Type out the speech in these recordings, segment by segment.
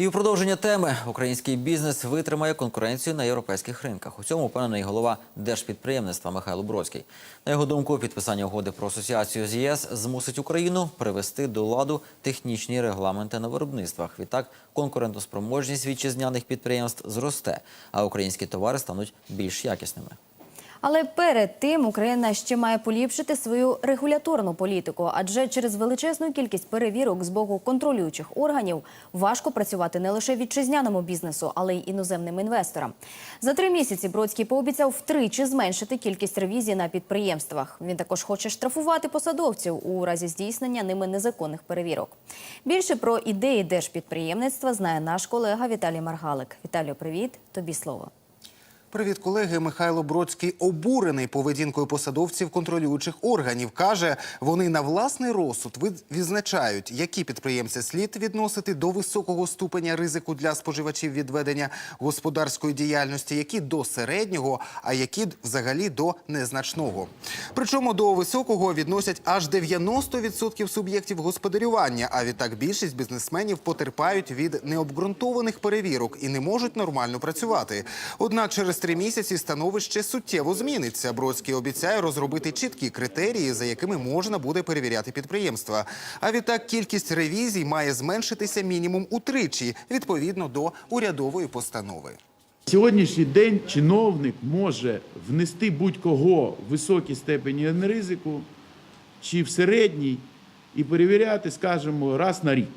І у продовження теми український бізнес витримає конкуренцію на європейських ринках. У цьому впевнений голова держпідприємництва Михайло Бродський. На його думку, підписання угоди про асоціацію з ЄС змусить Україну привести до ладу технічні регламенти на виробництвах. Відтак конкурентоспроможність вітчизняних підприємств зросте, а українські товари стануть більш якісними. Але перед тим Україна ще має поліпшити свою регуляторну політику, адже через величезну кількість перевірок з боку контролюючих органів важко працювати не лише вітчизняному бізнесу, але й іноземним інвесторам. За три місяці Бродський пообіцяв втричі зменшити кількість ревізій на підприємствах. Він також хоче штрафувати посадовців у разі здійснення ними незаконних перевірок. Більше про ідеї держпідприємництва знає наш колега Віталій Маргалик. Віталію, привіт, тобі слово. Привіт, колеги. Михайло Бродський обурений поведінкою посадовців контролюючих органів. Каже, вони на власний розсуд відзначають, які підприємці слід відносити до високого ступеня ризику для споживачів відведення господарської діяльності, які до середнього, а які взагалі до незначного. Причому до високого відносять аж 90% суб'єктів господарювання. А відтак більшість бізнесменів потерпають від необґрунтованих перевірок і не можуть нормально працювати. Однак через три місяці становище суттєво зміниться. Бродський обіцяє розробити чіткі критерії, за якими можна буде перевіряти підприємства. А відтак кількість ревізій має зменшитися мінімум утричі відповідно до урядової постанови. Сьогоднішній день чиновник може внести будь-кого в високій степені ризику чи в середній і перевіряти, скажімо, раз на рік.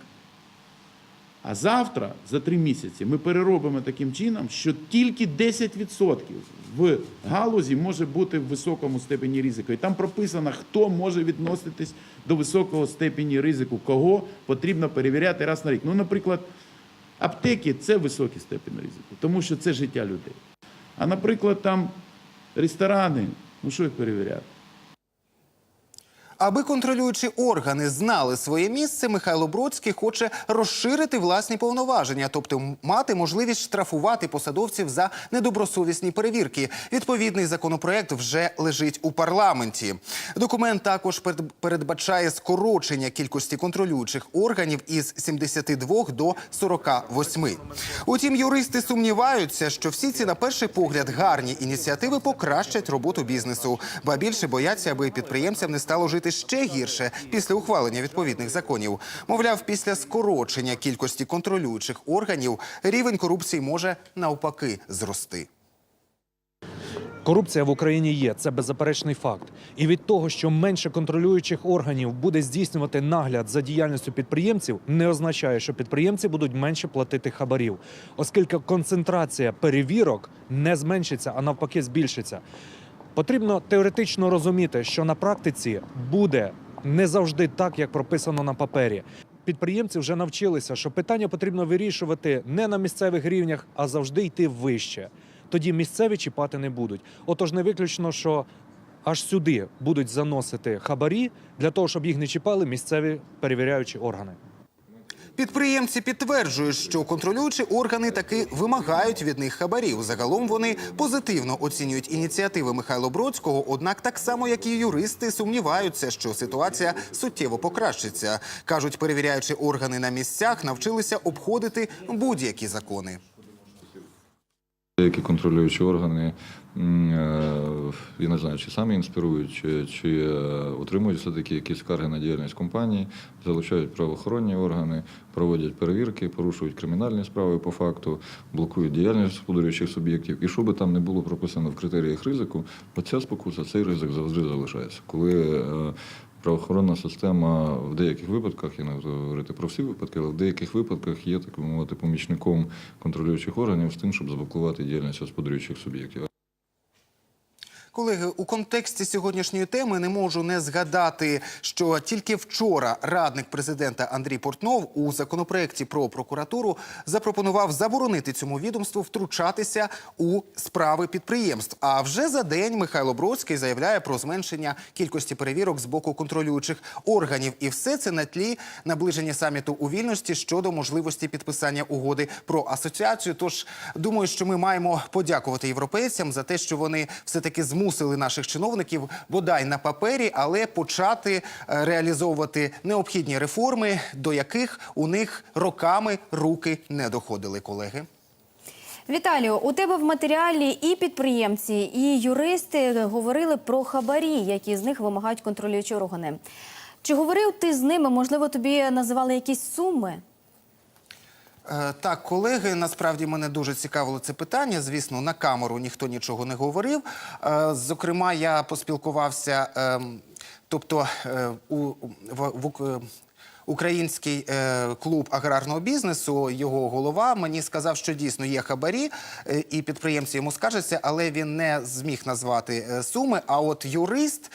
А завтра, за три місяці, ми переробимо таким чином, що тільки 10% в галузі може бути в високому степені ризику. І там прописано, хто може відноситись до високого степені ризику, кого потрібно перевіряти раз на рік. Ну, наприклад, аптеки це високий степень ризику, тому що це життя людей. А наприклад, там ресторани, ну що їх перевіряти? Аби контролюючі органи знали своє місце, Михайло Бродський хоче розширити власні повноваження, тобто мати можливість штрафувати посадовців за недобросовісні перевірки. Відповідний законопроект вже лежить у парламенті. Документ також перед- передбачає скорочення кількості контролюючих органів із 72 до 48. Утім, юристи сумніваються, що всі ці на перший погляд гарні ініціативи покращать роботу бізнесу, ба більше бояться, аби підприємцям не стало жити ще гірше після ухвалення відповідних законів. Мовляв, після скорочення кількості контролюючих органів рівень корупції може навпаки зрости. Корупція в Україні є, це беззаперечний факт. І від того, що менше контролюючих органів буде здійснювати нагляд за діяльністю підприємців, не означає, що підприємці будуть менше платити хабарів, оскільки концентрація перевірок не зменшиться, а навпаки збільшиться. Потрібно теоретично розуміти, що на практиці буде не завжди так, як прописано на папері. Підприємці вже навчилися, що питання потрібно вирішувати не на місцевих рівнях, а завжди йти вище. Тоді місцеві чіпати не будуть. Отож, не виключно, що аж сюди будуть заносити хабарі для того, щоб їх не чіпали місцеві перевіряючі органи. Підприємці підтверджують, що контролюючі органи таки вимагають від них хабарів. Загалом вони позитивно оцінюють ініціативи Михайло Бродського, однак так само, як і юристи, сумніваються, що ситуація суттєво покращиться. кажуть, перевіряючи органи на місцях навчилися обходити будь-які закони. Деякі контролюючі органи, е, я не знаю, чи самі інспірують, чи, чи е, отримують все-таки якісь скарги на діяльність компанії, залучають правоохоронні органи, проводять перевірки, порушують кримінальні справи по факту, блокують діяльність господарюючих суб'єктів. І що би там не було прописано в критеріях ризику, оця спокуса, цей ризик завжди залишається. Коли е, правоохоронна система в деяких випадках, я не буду говорити про всі випадки, але в деяких випадках є так би мовити помічником контролюючих органів з тим, щоб заблокувати діяльність господарюючих суб'єктів. Колеги, у контексті сьогоднішньої теми не можу не згадати, що тільки вчора радник президента Андрій Портнов у законопроекті про прокуратуру запропонував заборонити цьому відомству втручатися у справи підприємств. А вже за день Михайло Бродський заявляє про зменшення кількості перевірок з боку контролюючих органів. І все це на тлі наближення саміту у вільності щодо можливості підписання угоди про асоціацію. Тож думаю, що ми маємо подякувати європейцям за те, що вони все таки змушують змусили наших чиновників бодай на папері, але почати е, реалізовувати необхідні реформи, до яких у них роками руки не доходили, колеги. Віталію, у тебе в матеріалі і підприємці, і юристи говорили про хабарі, які з них вимагають контролюючі органи. Чи говорив ти з ними? Можливо, тобі називали якісь суми? Е, Так, колеги, насправді мене дуже цікавило це питання. Звісно, на камеру ніхто нічого не говорив. Е, Зокрема, я поспілкувався, ем, тобто е, у, в, в, Український е, клуб аграрного бізнесу, його голова мені сказав, що дійсно є хабарі, е, і підприємці йому скаржаться, але він не зміг назвати е, суми. А от юрист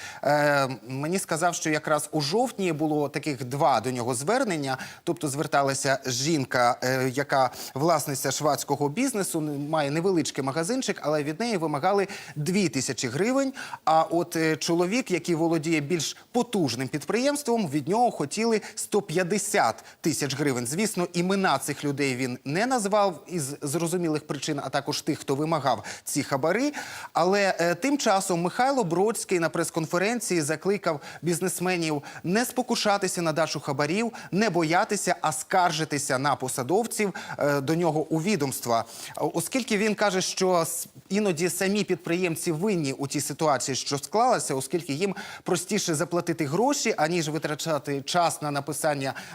мені сказав, що якраз у жовтні було таких два до нього звернення. Тобто зверталася жінка, яка власниця швадського бізнесу, має невеличкий магазинчик, але від неї вимагали 2 тисячі гривень. А от чоловік, який володіє більш потужним підприємством, від нього хотіли 150 тисяч гривень. Звісно, імена цих людей він не назвав із зрозумілих причин, а також тих, хто вимагав ці хабари. Але е, тим часом Михайло Бродський на прес-конференції закликав бізнесменів не спокушатися на дачу хабарів, не боятися, а скаржитися на посадовців е, до нього у відомства. Оскільки він каже, що іноді самі підприємці винні у тій ситуації, що склалася, оскільки їм простіше заплатити гроші, аніж витрачати час на написання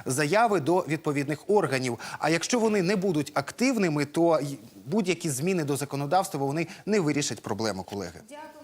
заяви до відповідних органів. А якщо вони не будуть активними, то будь-які зміни до законодавства вони не вирішать проблему, колеги. Дякую.